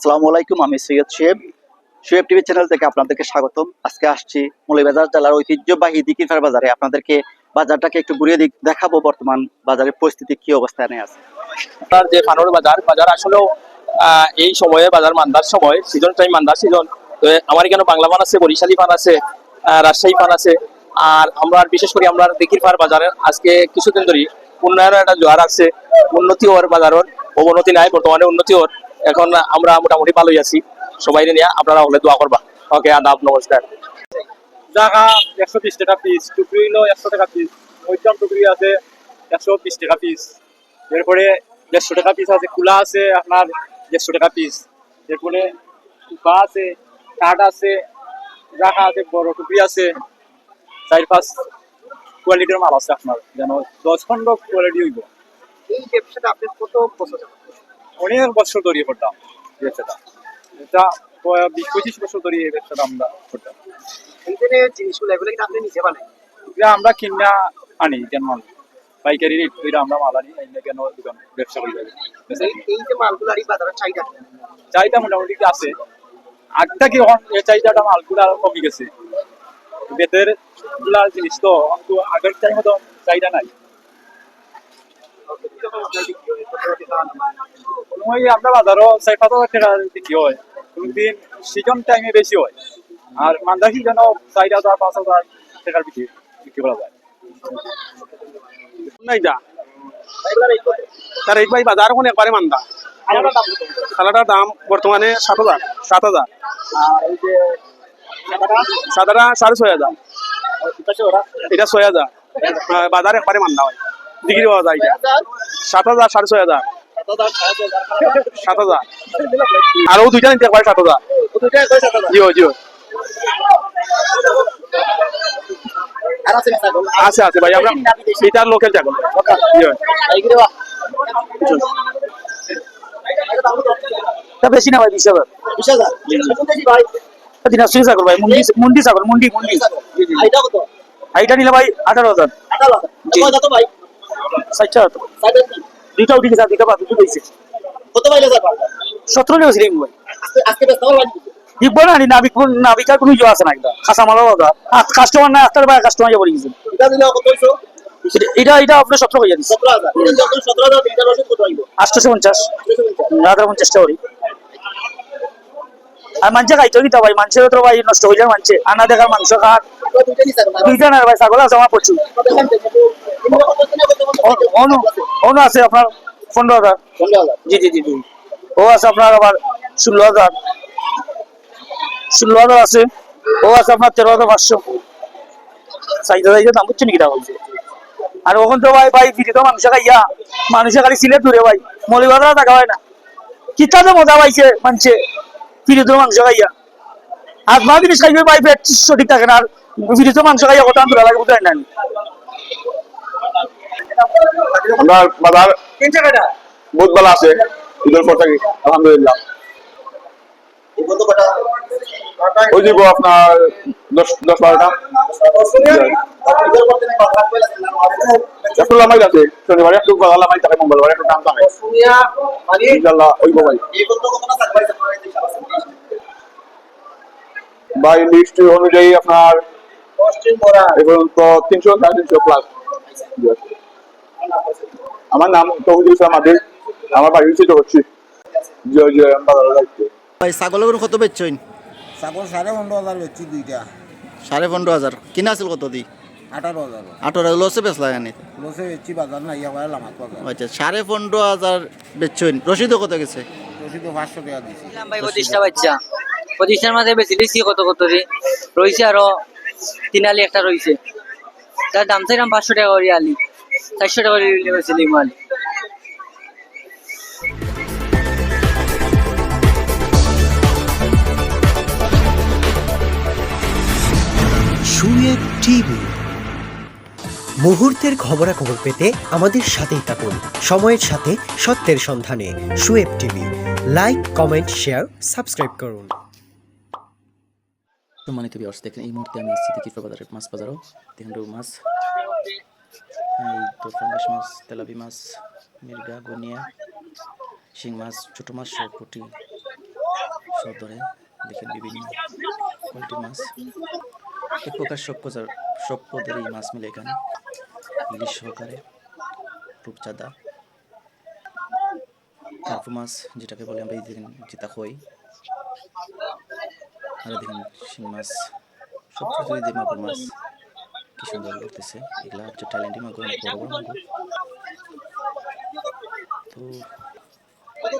আসসালামু আলাইকুম, আমি সৈয়দ শুয়েব। শুয়েব টিভি চ্যানেল থেকে আপনাদেরকে স্বাগতম। আজকে আসছি মৌলভীবাজার জেলার ঐতিহ্যবাহী দিকিরফার বাজারে। আপনাদেরকে বাজারটাকে একটু ঘুরিয়ে দেখাবো বর্তমান বাজারের পরিস্থিতি, কি অবস্থানে আছে। আপনার যে ফানুর বাজার বাজার আসলেও এই সময়ে বাজার মান্দার সময় সিজন টাইম মান্দার সিজন তো আমার এখানে বাংলা পান আছে, বরিশালী পান আছে রাজশাহী পান আছে। আর আমরা বিশেষ করে আমরা দেখির পার বাজারে আজকে কিছুদিন ধরে উন্নয়নের একটা জোয়ার আছে উন্নতি হওয়ার বাজারের অবনতি নাই, বর্তমানে উন্নতি হওয়ার। এখন আমরা মোটামুটি ভালোই আছি। সবাই নিয়ে আপনারা হলে দোয়া করবা। ওকে আদাব নমস্কার। জায়গা একশো বিশ টাকা পিস টুকরি হলো একশো টাকা পিস মধ্যম টুকরি আছে একশো বিশ টাকা পিস এরপরে দেড়শো টাকা পিস আছে কুলা আছে আপনার দেড়শো টাকা পিস এরপরে কুপা আছে কাঠ আছে জায়গা আছে বড় টুকরি আছে। চার পাঁচ কোয়ালিটির মাল আছে আপনার যেন দশ খন্ড কোয়ালিটি হইব। এই ব্যবসাটা আপনি কত বছর করছেন? অনেক বছর ধরে করতাম ব্যবসাটা। এটা বিশ পঁচিশ বছর ধরে এই ব্যবসাটা আমরা করতাম। জিনিসগুলো এগুলো কিন্তু আপনি নিজে বানাই এটা আমরা কিনা আনি কেন মাল পাইকারি রেট করে আমরা মাল আনি আইনে কেন দোকান ব্যবসা করি? এই যে মালগুলো আর চাহিদা মোটামুটি আছে? আগটা কি এই চাহিদাটা মালগুলা কমে গেছে। বেতেরগুলা জিনিস তো আগের টাইম মতো চাহিদা নাই। ওই আমরা বাজারও চাই পাঁচ হাজার টাকা বিক্রি হয়। কোনদিন সিজন টাইমে বেশি হয়। আর মান্দা সিজনও চার হাজার পাঁচ হাজার টাকার বিক্রি বিক্রি করা যায়। নাইটা তার এই ভাই বাজার এখন একবারে মান্দা? খালাটার দাম বর্তমানে সাত হাজার সাত হাজার। সাদাটা, সাড়ে ছয় হাজার। এটা ছয় হাজার। বাজার একবারে মান্দা হয়। বিক্রি পাওয়া যায় সাত হাজার সাড়ে ছয় হাজার। সাত হাজার, হাজার আরও দুইটা নিতে একবারে সাত হাজার ও। জিও জিও আছে না আছে আছে ভাই আমরা লোকেল। এটা দাম কত? বেশি না ভাই বিশ হাজার বিশ ভাই? দিনাজপুরি ছাগল ভাই মুন্ডি মুন্ডি ছাগল মুন্ডি মুন্ডি। আর এইটা নিলে ভাই আঠারো হাজার আঠারো হাজার। কয় হাজার? দুইটা উঠে গেছে দুইটা বাদ কত যাবা সতেরো নিয়ে গেছিল আজকে- ব্যস্ত। বিকবো না নাবিক নাবিকার কোনো ইয়ে আছে না একদম খাসা মালার কথা কাস্টমার না আস্তার বা কাস্টমার বলে গেছে এটা দিলে কত হইছো? এটা এটা আপনার সতেরো হয়ে যাচ্ছে সতেরো হাজার। হাজার? আটশোশো পঞ্চাশ পঞ্চাশ। পঞ্চাশটা করি আর মাংস খাইতে দিতে ভাই? মাংসের তো ভাই, নষ্ট হয়ে যায় মাংসে আনা দেখার মাংস আপনারা দুইটা না ভাই, ছাগল আছে, আমার প্রচুর। কত কত কত কত অনু অনু আছে আপনার, পনেরো হাজার। জি জি জি ও আছে আপনার আবার ষোলো হাজার। ষোলো হাজার আছে। ও আছে আপনার তেরো হাজার পাঁচশো। চাহিদা চাহিদা দাম বুঝছেন কিনা বলছে আর ওখান তো ভাই ভাই ফিরে তো মানুষে খাইয়া। মানুষে খালি সিলেট দূরে ভাই। মলিবাজার টাকা হয় না। কিতাতে মজা পাইছে, মানছে। ফিরে তো মাংস খাইয়া আর মা জিনিস খাইবে ভাই পেট সঠিক থাকে না আর ফিরে তো মাংস খাইয়া কত দূরে লাগে বুঝাই না আমরা বাজার তিন টাকাটা? বহুত ভালো আছে ঈদের পর থাকি আলহামদুলিল্লাহ? ওই দিব আপনার দশ দশ বারোটা একটু লামাই আছে শনিবার একটু গলা লামাই থাকে মঙ্গলবার একটু থাকে শুনিয়া, মানে ইনশাল্লাহ ওই ভাই এই কত কত না থাকবে, আপনারা এই দেশে আছেন। বাই লিস্ট অনুযায়ী আপনার এ পর্যন্ত তিনশো সাড়ে তিনশো প্লাস আমার নাম তহুদুল ইসলাম আদিল। আমার বাড়ি হচ্ছে করছি জয় জয় ভাই ছাগলের কত বেচছেন? ছাগল সাড়ে পনেরো হাজার বেচছি দুইটা। সাড়ে পনেরো হাজার। কিনা আছিল কত দি? আঠারো হাজার। আঠারো লসে বেচলা লসে বেচছি বাজার না ইয়া করে আচ্ছা সাড়ে পনেরো হাজার বেচছেন। রসিদও কত গেছে? রসিদ পাঁচশো টাকা দিছি। দিলাম ভাই পঁচিশটা বাচ্চা। পঁচিশটার মাঝে বেশি লিখছি কত কত রে? রয়েছে আরও তিন আলি একটা রয়েছে তার দাম চাইলাম পাঁচশো টাকা করে আলি। চারশো টাকা করে বেশি লিখব আলি। সুয়েব টিভি। মুহূর্তের খবরাখবর পেতে আমাদের সাথেই থাকুন। সময়ের সাথে সত্যের সন্ধানে Shuaib TV. Like comment share subscribe করুন। সম্মানিত বিয়ার্স, দেখেন এই মুহূর্তে আমি আসছি দেখি বাজারের মাছ বাজারও। দেখেন মাছ। এই তো ফাঙ্গাস মাছ, তেলাপি মাছ, মির্গা, গনিয়া, শিং মাছ, ছোটো মাছ সব পুঁটি সব ধরে। দেখেন বিভিন্ন কোয়ালিটির মাছ। এক প্রকার সব পদের এই মাছ মিলে এখানে। ইলিশ সহকারে রূপচাঁদা, কার্পু মাছ, যেটাকে বলে আমরা এই দেখেন যেটা হই আর দেখেন, শিং মাছ সব কিছু মাগুর মাছ, কি সুন্দর করতেছে এগুলা হচ্ছে ট্যালেন্টি মাগুর বড় বড় মাগুর। তো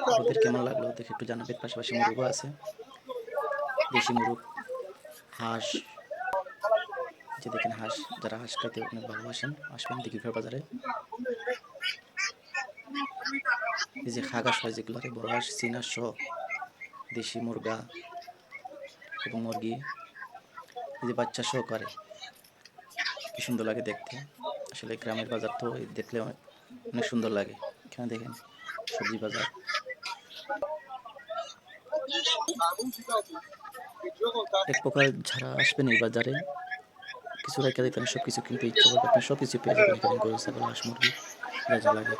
আপনাদের কেমন লাগল? দেখে একটু জানাবেন। পাশাপাশি মুরগও আছে। দেশি মুরগ, হাঁস যে দেখেন হাঁস, যারা হাঁস খাইতে অনেক ভালোবাসেন, আসবেন দিঘিফের বাজারে। এই যে খাগাস হয় যেগুলোকে বড় হাঁস, চীনা সহ, দেশি মুরগা এবং মুরগি, এই যে বাচ্চা সহ করে কি সুন্দর লাগে দেখতে। আসলে গ্রামের বাজার তো দেখলে অনেক- অনেক সুন্দর লাগে। এখানে দেখেন সবজি বাজার। এক প্রকার যারা আসবেন এই বাজারে। কিছু রেখে দিতেন সব কিছু কিনতে ইচ্ছে করবে আপনি সব কিছু পেয়ে যাবেন, এখানে গরু, ছাগল, হাঁস, মুরগি যা লাগে।